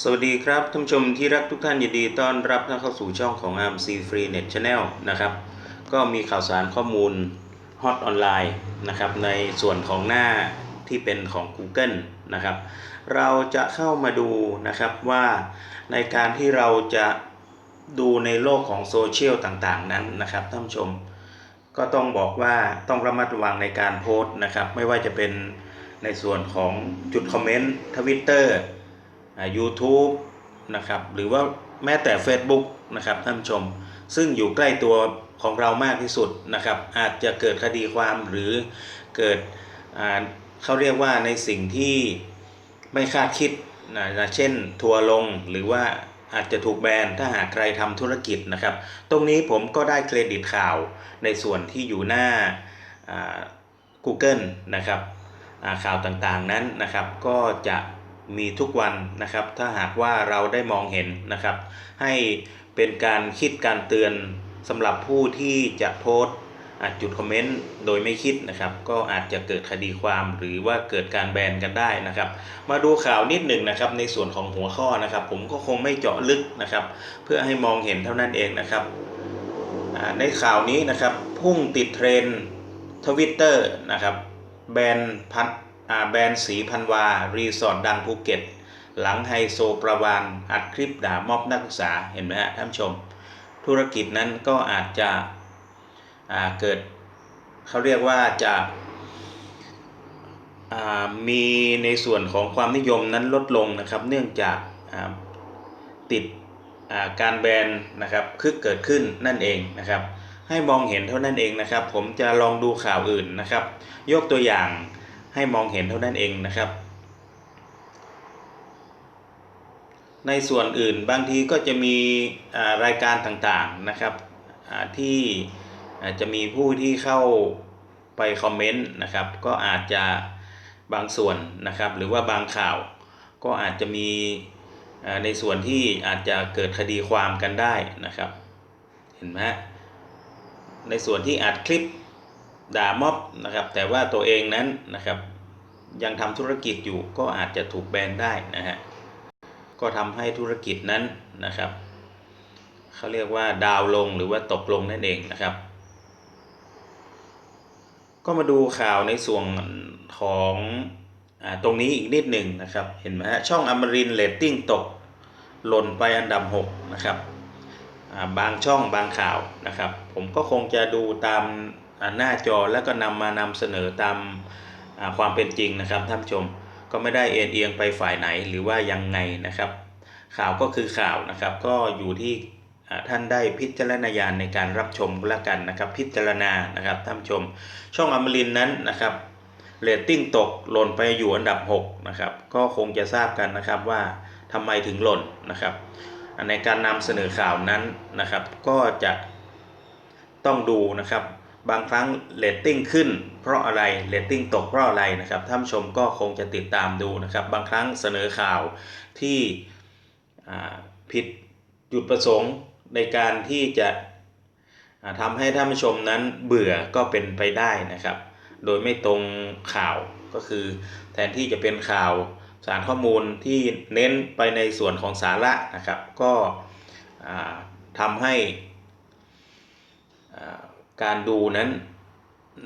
สวัสดีครับท่านผู้ชมที่รักทุกท่านยินดีต้อนรับเข้าสู่ช่องของ ARMC Free Net Channel นะครับ ก็มีข่าวสารข้อมูลฮอตออนไลน์นะครับในส่วนของหน้าที่เป็นของ Google นะครับ เราจะเข้ามาดูนะครับว่าในการที่เราจะดูในโลกของโซเชียลต่างๆ นั้นนะครับท่านผู้ชม ก็ต้องบอกว่าต้องระมัดระวังในการโพสต์นะครับ ไม่ว่าจะเป็นในส่วนของจุดคอมเมนต์ทวิตเตอร์ YouTube นะครับหรือว่าแม้แต่ Facebook นะครับท่านชม ซึ่งอยู่ใกล้ตัวของเรามากที่สุดนะครับอาจจะเกิดคดีความหรือเกิดเขาเรียกว่าในสิ่งที่ไม่คาดคิดนะนะเช่นทัวร์ลงหรือว่าอาจจะถูกแบนถ้าหากใครทำธุรกิจนะครับ ตรงนี้ผมก็ได้เครดิตข่าวในส่วนที่อยู่หน้า Google นะครับข่าวต่างๆนั้นนะครับก็จะ มีทุกวันนะครับ ถ้าหากว่าเราได้มองเห็นนะครับ ให้เป็นการคิดการเตือนสำหรับผู้ที่จะโพสต์อ่าจุดคอมเมนต์โดยไม่คิดนะครับ ก็อาจจะเกิดคดีความหรือว่าเกิดการแบนกันได้นะครับ มาดูข่าวนิดหนึ่งนะครับ ในส่วนของหัวข้อนะครับ ผมก็คงไม่เจาะลึกนะครับ เพื่อให้มองเห็นเท่านั้นเองนะครับในข่าวนี้นะครับ พุ่งติดเทรนทวิตเตอร์นะครับแบนพัด แบรนด์สีพันวา รีสอร์ทดังภูเก็ต หลังไฮโซประวานอัดคลิปด่าม็อบนักศึกษาเห็นไหมฮะท่านผู้ชม ธุรกิจนั้นก็อาจจะเกิดเขาเรียกว่าจะามีในส่วนของความนิยมนั้นลดลงนะครับ เนื่องจากาติดาการแบนนะครับคือเกิดขึ้นนั่นเองนะครับ ให้มองเห็นเท่านั้นเองนะครับ ผมจะลองดูข่าวอื่นนะครับ ยกตัวอย่าง ให้มองเห็นเท่านั้นเองนะครับ ในส่วนอื่นบางทีก็จะมีรายการต่างๆนะครับที่จะมีผู้ที่เข้าไปคอมเมนต์นะครับ ก็อาจจะบางส่วนนะครับ หรือว่าบางข่าวก็อาจจะมีในส่วนที่อาจจะเกิดคดีความกันได้นะครับ เห็นไหมในส่วนที่อัดคลิป ด่าม็อบนะครับ แต่ว่าตัวเองนั้นนะครับ ยังทำธุรกิจอยู่ก็อาจจะถูกแบนได้นะฮะก็ทำให้ธุรกิจนั้นนะครับเขาเรียกว่าดาวลงหรือว่าตกลงนั่นเองนะครับ ก็มาดูข่าวในส่วนของอาตรงนี้อีกนิดหนึ่งนะครับ เห็นไหมฮะช่องอมรินเลตติ้งตกหล่นไปอันดับ6นะครับอ่าบางช่องบางข่าวนะครับ ผมก็คงจะดูตาม หน้าจอแล้วก็นำมานำเสนอตามความเป็นจริงนะครับท่านผู้ชม ก็ไม่ได้เอ็นเอียงไปฝ่ายไหนหรือว่ายังไงนะครับ ข่าวก็คือข่าวนะครับ ก็อยู่ที่ท่านได้พิจารณญาณในการรับชมแล้วกันนะครับ พิจารณานะครับท่านผู้ชม ช่องอมรินนั้นนะครับเรตติ้งตกหล่นไปอยู่อันดับ6นะครับก็คงจะทราบกันนะครับว่าทำไมถึงหล่นนะครับในการนำเสนอข่าวนั้นนะครับ ก็จะต้องดูนะครับ บางครั้งเรตติ้งขึ้น เพราะอะไรเรตติ้งตกเพราะอะไรนะครับท่านชมก็คงจะติดตามดูนะครับ บางครั้งเสนอข่าวที่ผิดจุดประสงค์ในการที่จะอ่าทำให้ท่านผู้ชมนั้นเบื่อก็เป็นไปได้นะครับ โดยไม่ตรงข่าวก็คือแทนที่จะเป็นข่าวสารข้อมูลที่เน้นไปในส่วนของสาระนะครับ ก็อ่าทำให้อ่า การดูนั้น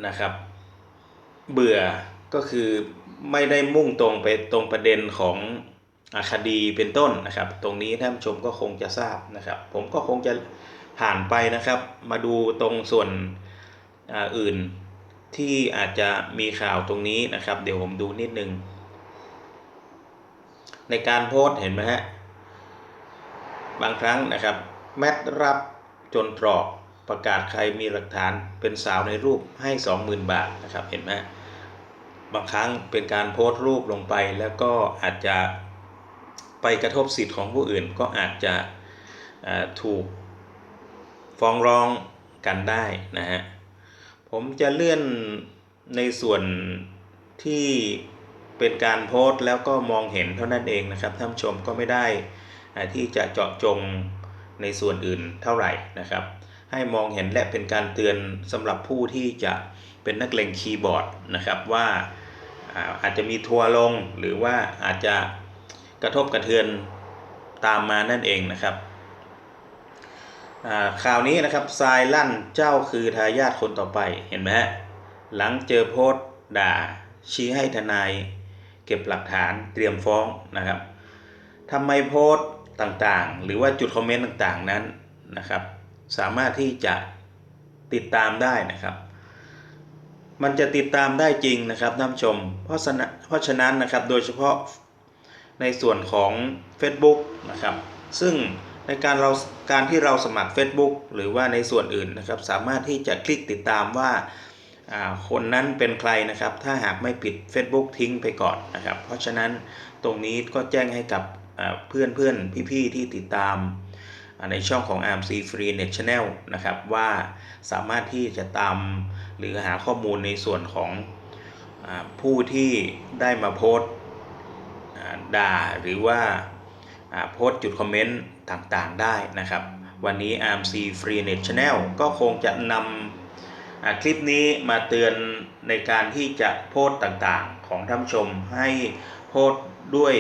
นะครับ เบื่อก็คือไม่ได้มุ่งตรงไปตรงประเด็นของอคดีเป็นต้นนะครับ ตรงนี้ท่านชมก็คงจะทราบนะครับ ผมก็คงจะผ่านไปนะครับ มาดูตรงส่วนออื่นที่อาจจะมีข่าวตรงนี้นะครับ เดี๋ยวผมดูนิดนึง ในการโพสเห็นไหมฮะบางครั้งนะครับ แมทรับจนตรอก ประกาศใครมีหลักฐานเป็นสาวในรูปให้ 20,000 บาทนะครับเห็นไหมบางครั้งเป็นการโพสต์รูปลงไปแล้วก็อาจจะไปกระทบสิทธิ์ของผู้อื่นก็อาจจะถูกฟ้องร้องกันได้นะฮะผมจะเลื่อนในส่วนที่เป็นการโพสต์แล้วก็มองเห็นเท่านั้นเองนะครับท่านผู้ชมก็ไม่ได้ที่จะเจาะจงในส่วนอื่นเท่าไหร่นะครับ ให้มองเห็นและเป็นการเตือนสำหรับผู้ที่จะเป็นนักเลงคีย์บอร์ดนะครับว่าอาจจะมีทัวร์ลงหรือว่าอาจจะกระทบกระเทือนตามมานั่นเองนะครับอ่าข่าวนี้นะครับทรายลั่นเจ้าคือทายาทคนต่อไปเห็นไหมฮะหลังเจอโพสต์ด่า ชี้ให้ทนาย เก็บหลักฐานเตรียมฟ้องนะครับทำไมโพสต์ต่างๆ หรือว่าจุดคอมเมนต์ต่างๆนั้นนะครับ สามารถที่จะติดตามได้นะครับ มันจะติดตามได้จริงนะครับท่านผู้ชม เพราะฉะนั้นเพราะฉะนั้นนะครับโดยเฉพาะในส่วนของ Facebook นะครับ ซึ่งในการเราการที่เราสมัคร Facebook หรือว่าในส่วนอื่นนะครับ สามารถที่จะคลิกติดตามว่าคนนั้นเป็นใครนะครับ ถ้าหากไม่ปิด Facebook ทิ้งไปก่อนนะครับ เพราะฉะนั้นตรงนี้ก็แจ้งให้กับเพื่อนเพื่อนพี่ๆที่ติดตาม ในช่องของ AMC Free Net Channel นะครับว่าสามารถที่จะตามหรือหาข้อมูลในส่วนของอผู้ที่ได้มาโพส์ด่าหรือว่าโพสจุดคอมเมนต์ต่างๆได้นะครับ วันนี้ AMC Free Net Channel ก็คงจะนำคลิปนี้มาเตือนในการที่จะโพสต่างๆของท่านผู้ชมให้โพสด้วย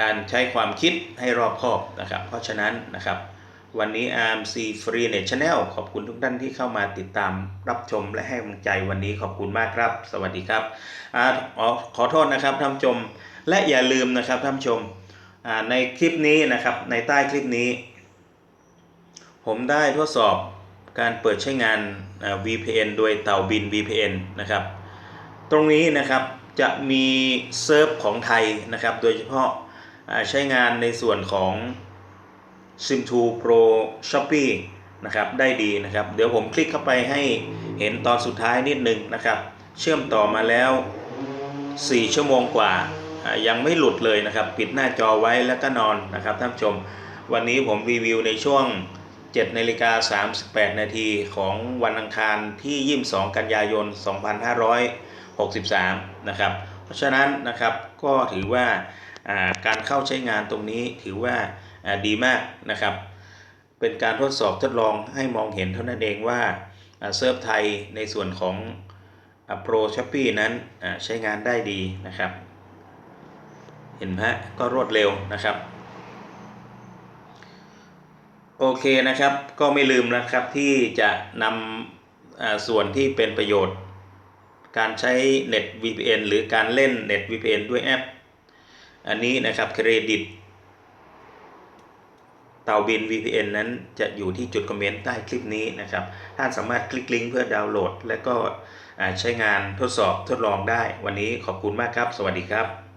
การใช้ความคิดให้รอบคอบนะครับ เพราะฉะนั้นนะครับวันนี้ ARMC Free Net Channel ขอบคุณทุกท่านที่เข้ามาติดตามรับชมและให้กำลังใจวันนี้ขอบคุณมากครับ สวัสดีครับอาขอขอโทษนะครับท่านชม และอย่าลืมนะครับท่านชมในคลิปนี้นะครับในใต้คลิปนี้ ผมได้ทดสอบการเปิดใช้งาน VPN โดยเต่าบิน VPN นะครับ ตรงนี้นะครับ จะมีเซิร์ฟของไทยนะครับ โดยเฉพาะใช้งานในส่วนของ Sim2 Pro Shopee นะครับ ได้ดีนะครับ เดี๋ยวผมคลิกเข้าไปให้เห็นตอนสุดท้ายนิดนึงนะครับ เชื่อมต่อมาแล้ว 4 ชั่วโมงกว่า ยังไม่หลุดเลยนะครับ ปิดหน้าจอไว้แล้วก็นอนนะครับท่านผู้ชม วันนี้ผมรีวิวในช่วง7นาฬิกา38 นาทีของวันอังคารที่ 22 กันยายน 63 นะครับ เพราะฉะนั้นนะครับก็ถือว่าการเข้าใช้งานตรงนี้ถือว่าดีมากนะครับ เป็นการทดสอบทดลองให้มองเห็นเท่านั้นเองว่าเซิร์ฟไทยในส่วนของโปรช้อปปีนั้นใช้งานได้ดีนะครับ เห็นไหมก็รวดเร็วนะครับโอเคนะครับก็ไม่ลืมนะครับที่จะนำส่วนที่เป็นประโยชน์ การใช้เน็ต VPN หรือการเล่นเน็ต VPN ด้วยแอป อันนี้นะครับเครดิตเตาบิน VPN นั้นจะอยู่ที่จุดคอมเมนต์ใต้คลิปนี้นะครับ ท่านสามารถคลิกลิงก์เพื่อดาวน์โหลด และก็ใช้งานทดสอบทดลองได้ วันนี้ขอบคุณมากครับ สวัสดีครับ